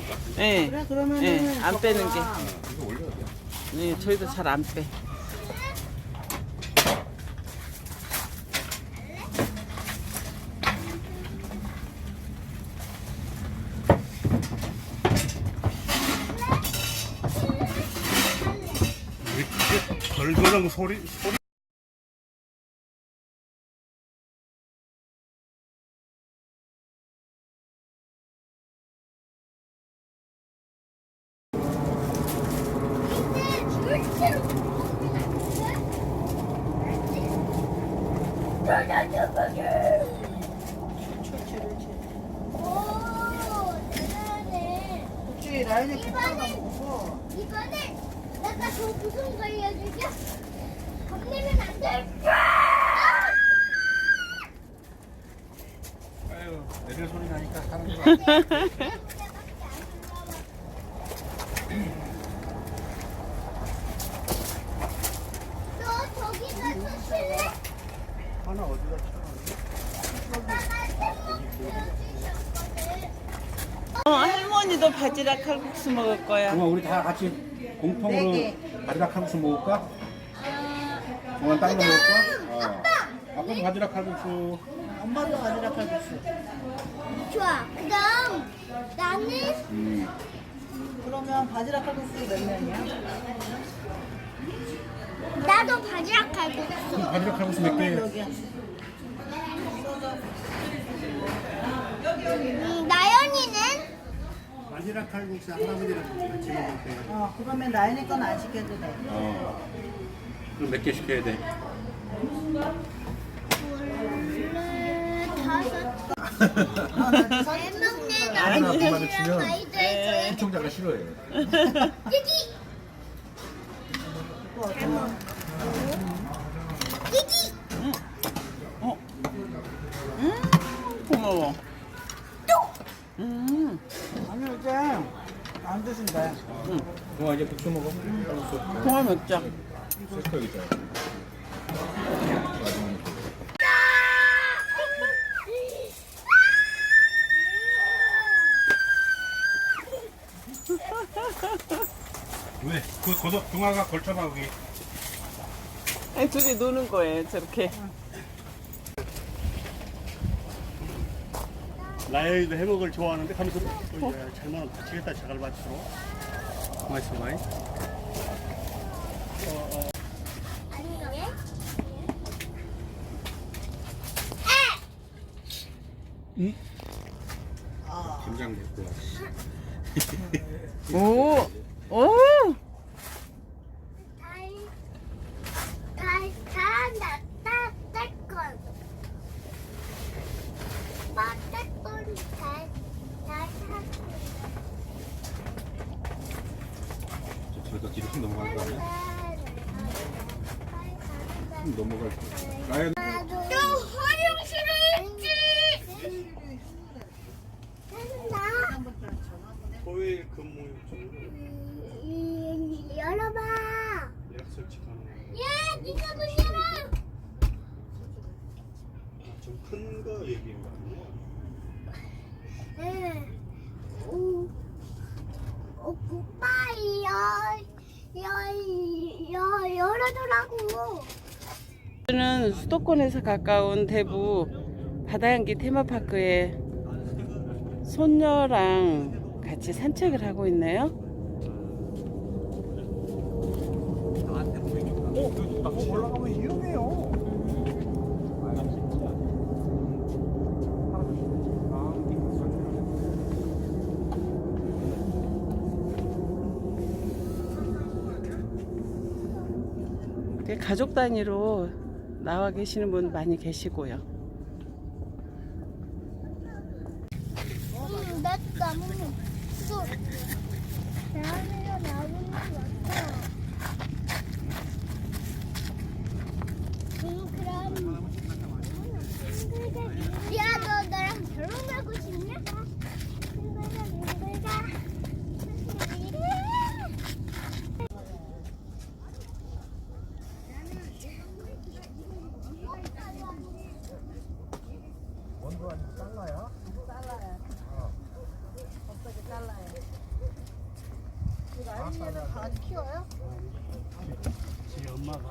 것 같은데. 예. 그래 그러면 예, 안 빼는 게. 어, 이거 올려야 돼. 네, 저희도 잘 안 빼. 이렇게 덜덜한 소리 소리. 라인에 국화가 먹고 이거는 내가 더 무슨 거 알려줄게. 겁내면 안 돼. 아유 내릴 소리 나니까 사람들. 너 저기 가서 쉴래? 하나 어디다 쳐? 오빠가 햄버거 보여주셨거든. 어, 할머니도 바지락 칼국수 먹을 거야. 그럼 우리 다 같이 공통으로 네 바지락 칼국수 먹을까? 동안 다른 거 먹을까? 어. 아빠도 바지락 칼국수. 엄마도 바지락 칼국수 좋아. 그다음 나는 음. 그러면 바지락 칼국수 몇 명이야? 나도 바지락 칼국수. 그럼 바지락 칼국수 몇 개? 여기야 음, 바지락 칼국수 할아버지랑 같이 먹을 때. 어 그러면 라인에 건안 시켜도 돼 어. 그럼 몇 개 시켜야 돼? 원래 다섯. 어, 햄버거는 아니, 나는 아줌마를 치면 가이드 해줘야 시청자가 싫어해요. 끼기 끼기. 어. 음, 고마워. 음, 아니 이제 안 드신대 어 이제 국수 먹어. 칼국수. 고마 먹자. 세트 여기 있잖아. 왜? 그 고독 중화가 걸쳐봐 거기. 아니, 둘이 노는 거예요, 저렇게. 나 영이도 해먹을 좋아하는데 가면서 어, 야, 잘못 다치겠다 자갈 맞추러 맛있어 많이 아니 왜? 김장 먹고 와. 오, 오! 달, 달, 잘한다. 따, 딸건. 마, 딸건, 달, 달, 저기다 뒤로 좀 넘어갈 거 아니야? 딸. 좀 넘어갈 거. 나야 또 화장실에 있지. 나 토요일 근무 음, 열어봐. 예약 설치하는 야, 네가 문 열어. 좀큰 거거 아니야? 네. 오, 오, 오빠이 열, 열, 열, 열어주라고. 저는 수도권에서 가까운 대구 바다향기 테마파크에 손녀랑 같이 산책을 하고 있네요. 가족 단위로 나와 계시는 분 많이 계시고요. 음, 나무는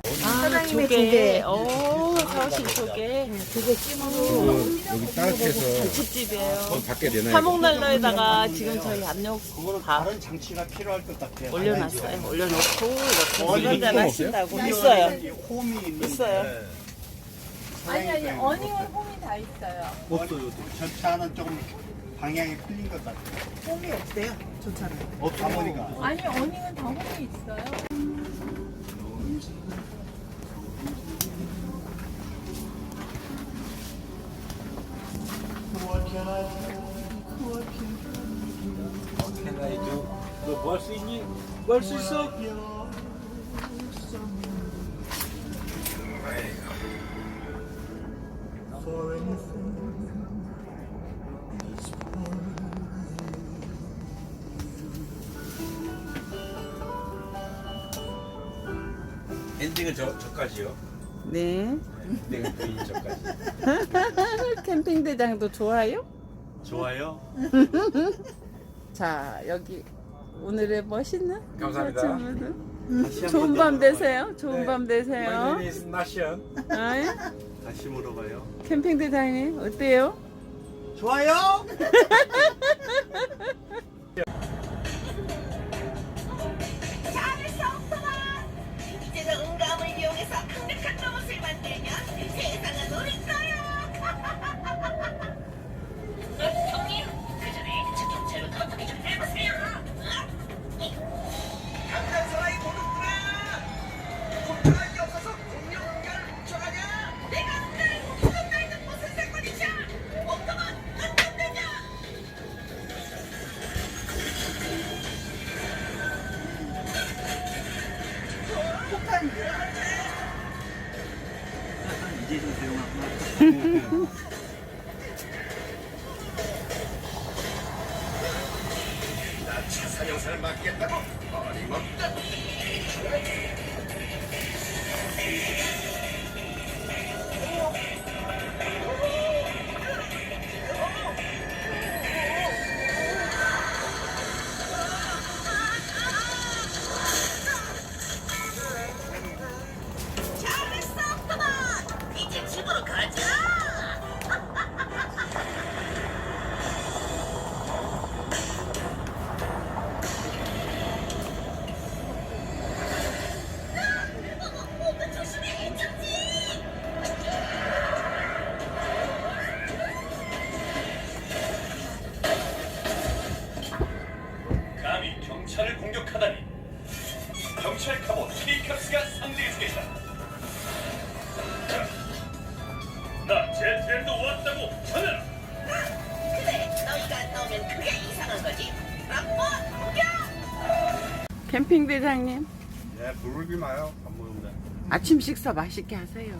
사장님의 조개. 오, 어, 사오신 조개. 어, 여기 따뜻해서 국집이에요. 밖에 내놔야 화목난로에다가 지금 저희 압력 다 다른 장치가 필요할 것 같아요. 올려놨어요. 올려놓고 이렇게 이런 잔 하신다고 있어요. 홈이 있어요. 네. 아니 아니 어닝은 홈이 다 있어요. 뭐 없어요. 절차는 조금 방향이 틀린 것 같아요. 홈이 없대요. 저 차는. 없어 보니까. 아니 어닝은 다 홈이 있어요. 너뭐할 수 있니? 뭐할수 있어? 엔딩은 저, 저까지요. 네. 부인 저까지. 캠핑 대장도 좋아요? 좋아요. 자, 여기 오늘의 멋있는 감사합니다. 다시 한번 좋은 밤. 되세요. 좋은 네. 밤 되세요. name is Nation. 아이, 다시 물어봐요. 캠핑 대장님 어때요? 좋아요. 이제 좀 조용하구나. 사형사를 맡겠다고 어림없다. 경찰 카보 케이캅스가 상대해주겠다 자, 나 제트랜드 왔다고 전해라 그래, 너희가 안 나오면 그게 이상한 거지. 라고 공격! 캠핑 대장님 네, 부르지 마요. 안 보는데. 아침 식사 맛있게 하세요.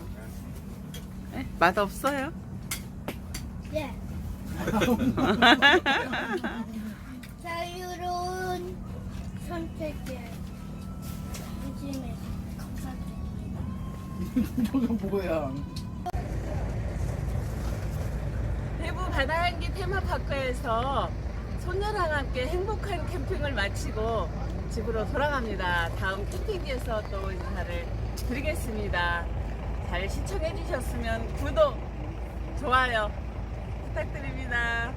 네? 맛 없어요? 예. 자유로운 선택에 요 즘에 감사드립니다. 저건 뭐야? 대구 바다향기 테마파크에서 손녀랑 함께 행복한 캠핑을 마치고 집으로 돌아갑니다. 다음 캠핑지에서 또 인사를 드리겠습니다. 잘 시청해 주셨으면 구독, 좋아요 부탁드립니다.